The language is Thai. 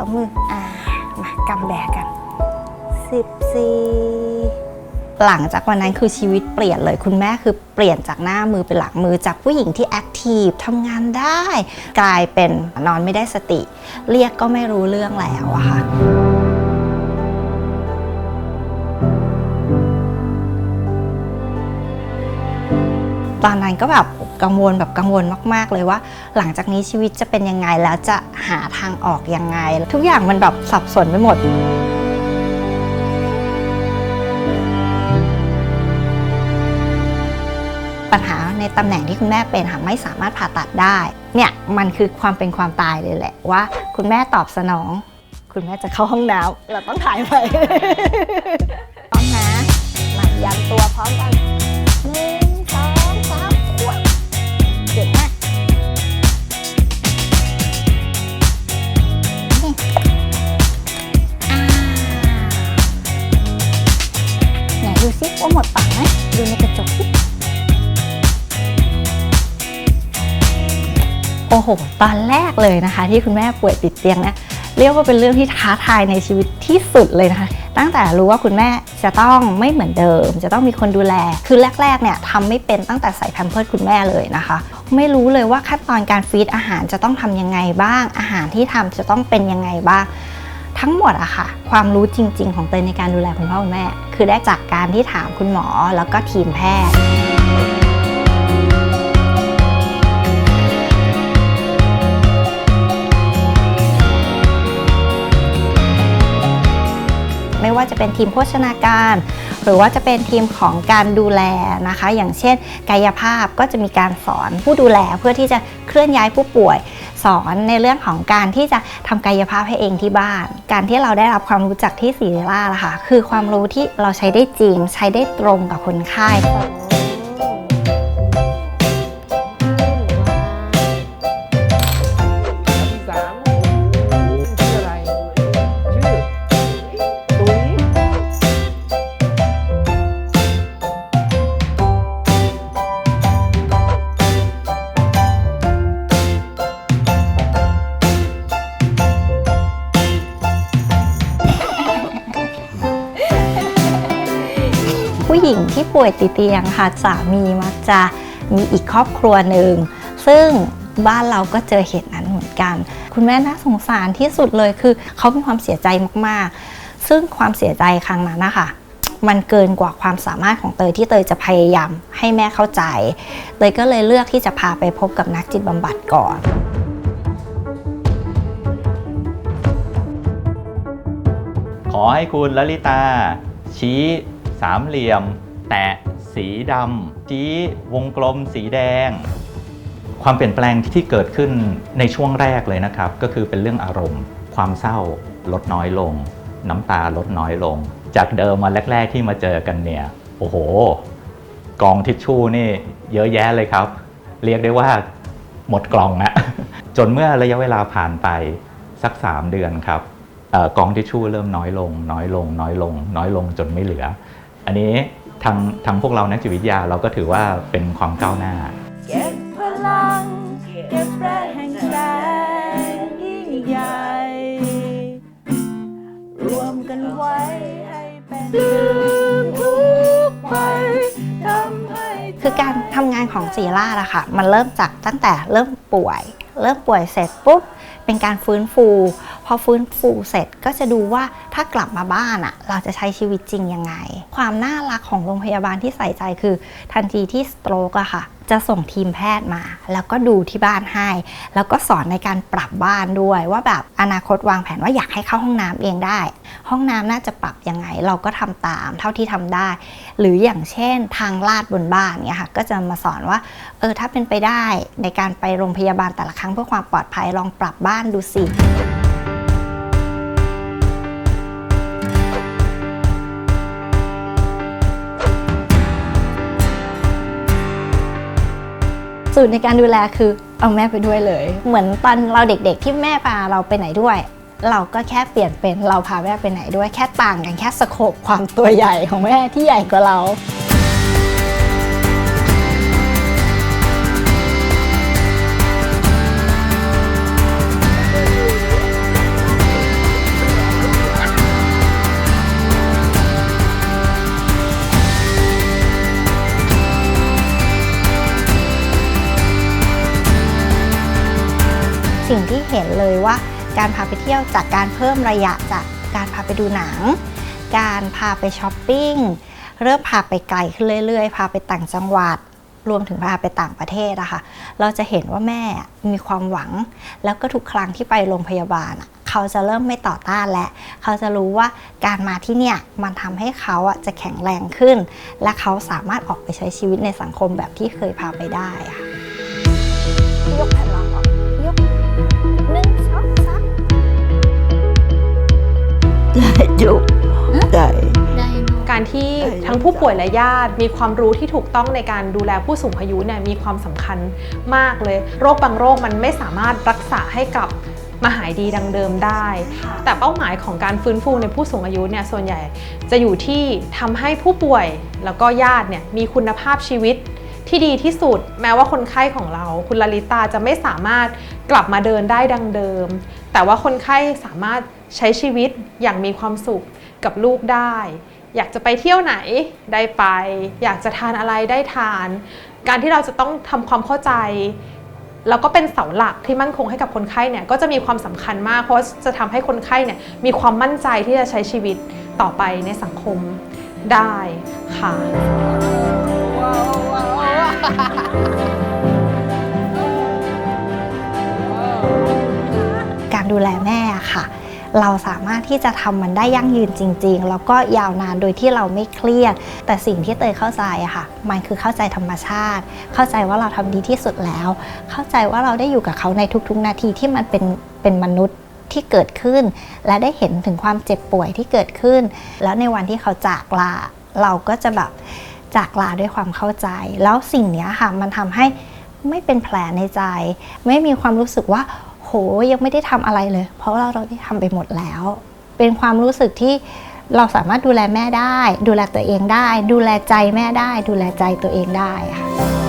อมืออ่ามากำแบกกันสิบสี่หลังจากวันนั้นคือชีวิตเปลี่ยนเลยคุณแม่คือเปลี่ยนจากหน้ามือเป็นหลังมือจากผู้หญิงที่แอคทีฟทำงานได้ กลายเป็นนอนไม่ได้สติ เรียกก็ไม่รู้เรื่องแล้วอะค่ะตอนนั้นก็แบบ กังวลแบบกังวลมาก ๆ เลยว่า หลังจากนี้ชีวิตจะเป็นยังไงแล้วจะหาทางออกยังไง ทุกอย่างมันแบบสับสนไปหมดปัญหาในตำแหน่งที่คุณแม่เป็นค่ะไม่สามารถผ่าตัดได้ เนี่ยมันคือความเป็นความตายเลยแหละว่า คุณแม่ตอบสนอง คุณแม่จะเข้าห้องน้ำเราต้องถ่ายไปพร้อมนะมายันตัวพร้อมกัน โอ้โห ตอนแรกเลยนะคะ ที่คุณแม่ป่วยติดเตียงเนี่ยเรียกว่าเป็นเรื่องที่ท้าทายในชีวิตที่สุดเลยนะคะ ตั้งแต่รู้ว่าคุณแม่จะต้องไม่เหมือนเดิม จะต้องมีคนดูแล คือแรกๆเนี่ยทำไม่เป็นตั้งแต่ใส่แพมเพิร์สคุณแม่เลยนะคะ ไม่รู้เลยว่าขั้นตอนการฟีดอาหารจะต้องทำยังไงบ้าง อาหารที่ทำจะต้องเป็นยังไงบ้าง ทั้งหมดอะค่ะ ความรู้จริง ๆ ของเตยในการดูแลคุณพ่อคุณแม่ คือได้จากการที่ถามคุณหมอแล้วก็ทีมแพทย์ จะเป็นทีมโภชนาการ หรือว่าจะเป็นทีมของการดูแลนะคะ อย่างเช่น กายภาพก็จะมีการสอนผู้ดูแลเพื่อที่จะเคลื่อนย้ายผู้ป่วย สอนในเรื่องของการที่จะทำกายภาพให้เองที่บ้าน การที่เราได้รับความรู้จากที่ศิริราชนะค่ะคือความรู้ที่เราใช้ได้จริง ใช้ได้ตรงกับคนไข้ ญิงที่ป่วยติดเตียงค่ะสามีมักจะมีอีกครอบครัวหนึ่งซึ่งบ้านเราก็เจอเหตุนั้นเหมือนกัน คุณแม่น่าสงสารที่สุดเลยคือเขามีความเสียใจมากๆ ซึ่งความเสียใจครั้งนั้นนะคะมันเกินกว่าความสามารถของเตยที่เตยจะพยายามให้แม่เข้าใจ เตยก็เลยเลือกที่จะพาไปพบกับนักจิตบำบัดก่อนขอให้คุณลลิตา ชี้ สามเหลี่ยม แตะสีดำชี้วงกลม สีแดง ความเปลี่ยนแปลงที่เกิดขึ้นในช่วงแรกเลยนะครับ ก็คือเป็นเรื่องอารมณ์ ความเศร้าลดน้อยลง น้ำตาลดน้อยลง จากเดิมมาแรก ๆ ที่มาเจอกันเนี่ยโอ้โห กองทิชชู่นี่เยอะแยะเลยครับ เรียกได้ว่าหมดกล่องอะจนเมื่อระยะเวลาผ่านไปสัก 3 เดือนครับอกองทิชชู่เริ่มน้อยลง น้อยลง น้อยลง น้อยลงจนไม่เหลือ อันนี้ทางทางพวกเรานักจิตวิทยาเราก็ถือว่าเป็นความก้าวหน้า เก็บพลัง เก็บแรงแห่งใจยิ่งใหญ่ รวมกันไว้ให้เป็นลืมทุกไปทำให้ คือการทำงานของจีราอะค่ะ มันเริ่มจากตั้งแต่เริ่มป่วย เริ่มป่วยเสร็จปุ๊บเป็นการฟื้นฟู พอฟื้นฟูเสร็จก็จะดูว่าถ้ากลับมาบ้านอะเราจะใช้ชีวิตจริงยังไง ความน่ารักของโรงพยาบาลที่ใส่ใจคือ ทันทีที่สโตรกอะค่ะ จะส่งทีมแพทย์มา แล้วก็ดูที่บ้านให้ แล้วก็สอนในการปรับบ้านด้วย ว่าแบบอนาคตวางแผนว่าอยากให้เข้าห้องน้ำเองได้ ห้องน้ำน่าจะปรับยังไง เราก็ทำตามเท่าที่ทำได้ หรืออย่างเช่นทางลาดบนบ้านเนี่ยค่ะก็จะมาสอนว่าเออถ้าเป็นไปได้ในการไปโรงพยาบาลแต่ละครั้งเพื่อความปลอดภัยลองปรับบ้านดูสิ สูตรในการดูแลคือเอาแม่ไปด้วยเลย เหมือนตอนเราเด็กๆ ที่แม่พาเราไปไหนด้วย เราก็แค่เปลี่ยนเป็นเราพาแม่ไปไหนด้วยแค่ต่างกันแค่สโคบความตัวใหญ่ของแม่ที่ใหญ่กว่าเราิ่งที่เห็นเลยว่า การพาไปเที่ยวจากการเพิ่มระยะจากการพาไปดูหนัง การพาไปช้อปปิ้งเริ่มพาไปไกลขึ้นเรื่อย ๆ พาไปต่างจังหวัด รวมถึงพาไปต่างประเทศอะค่ะ เราจะเห็นว่าแม่มีความหวัง แล้วก็ทุกครั้งที่ไปโรงพยาบาล เขาจะเริ่มไม่ต่อต้านและ เขาจะรู้ว่าการมาที่เนี่ยมันทำให้เขาจะแข็งแรงขึ้น และเขาสามารถออกไปใช้ชีวิตในสังคมแบบที่เคยพาไปได้อะค่ะ ได้จุได้การที่เอ่ยทั้งผู้ป่วยและญาติ มีความรู้ที่ถูกต้องในการดูแลผู้สูงอายุเนี่ยมีความสำคัญมากเลย โรคบางโรคมันไม่สามารถรักษาให้กลับมาหายดีดังเดิมได้ แต่เป้าหมายของการฟื้นฟูในผู้สูงอายุเนี่ยส่วนใหญ่จะอยู่ที่ทำให้ผู้ป่วยแล้วก็ญาติเนี่ยมีคุณภาพชีวิตที่ดีที่สุด แม้ว่าคนไข้ของเรา คุณลลิตาจะไม่สามารถกลับมาเดินได้ดังเดิม แต่ว่าคนไข้สามารถ ใช้ชีวิตอย่างมีความสุขกับลูกได้ อยากจะไปเที่ยวไหนได้ไป อยากจะทานอะไรได้ทาน การที่เราจะต้องทำความเข้าใจแล้วก็เป็นเสาหลักที่มั่นคงให้กับคนไข้เนี่ยก็จะมีความสำคัญมาก เพราะจะทำให้คนไข้เนี่ยมีความมั่นใจที่จะใช้ชีวิตต่อไปในสังคมได้ค่ะการดูแลแม่ เราสามารถที่จะทำมันได้ยั่งยืนจริง ๆ แล้วก็ยาวนานโดยที่เราไม่เครียด แต่สิ่งที่เตยเข้าใจอะค่ะ มันคือเข้าใจธรรมชาติ เข้าใจว่าเราทำดีที่สุดแล้ว เข้าใจว่าเราได้อยู่กับเขาในทุกๆ นาทีที่มันเป็นเป็นมนุษย์ที่เกิดขึ้น และได้เห็นถึงความเจ็บป่วยที่เกิดขึ้น แล้วในวันที่เขาจากลาเราก็จะแบบจากลาด้วยความเข้าใจ แล้วสิ่งนี้ค่ะมันทำให้ไม่เป็นแผลในใจ ไม่มีความรู้สึกว่า โหยังไม่ได้ทำอะไรเลย เพราะเราเราได้ทำไปหมดแล้ว เป็นความรู้สึกที่เราสามารถดูแลแม่ได้ ดูแลตัวเองได้ ดูแลใจแม่ได้ ดูแลใจตัวเองได้ค่ะ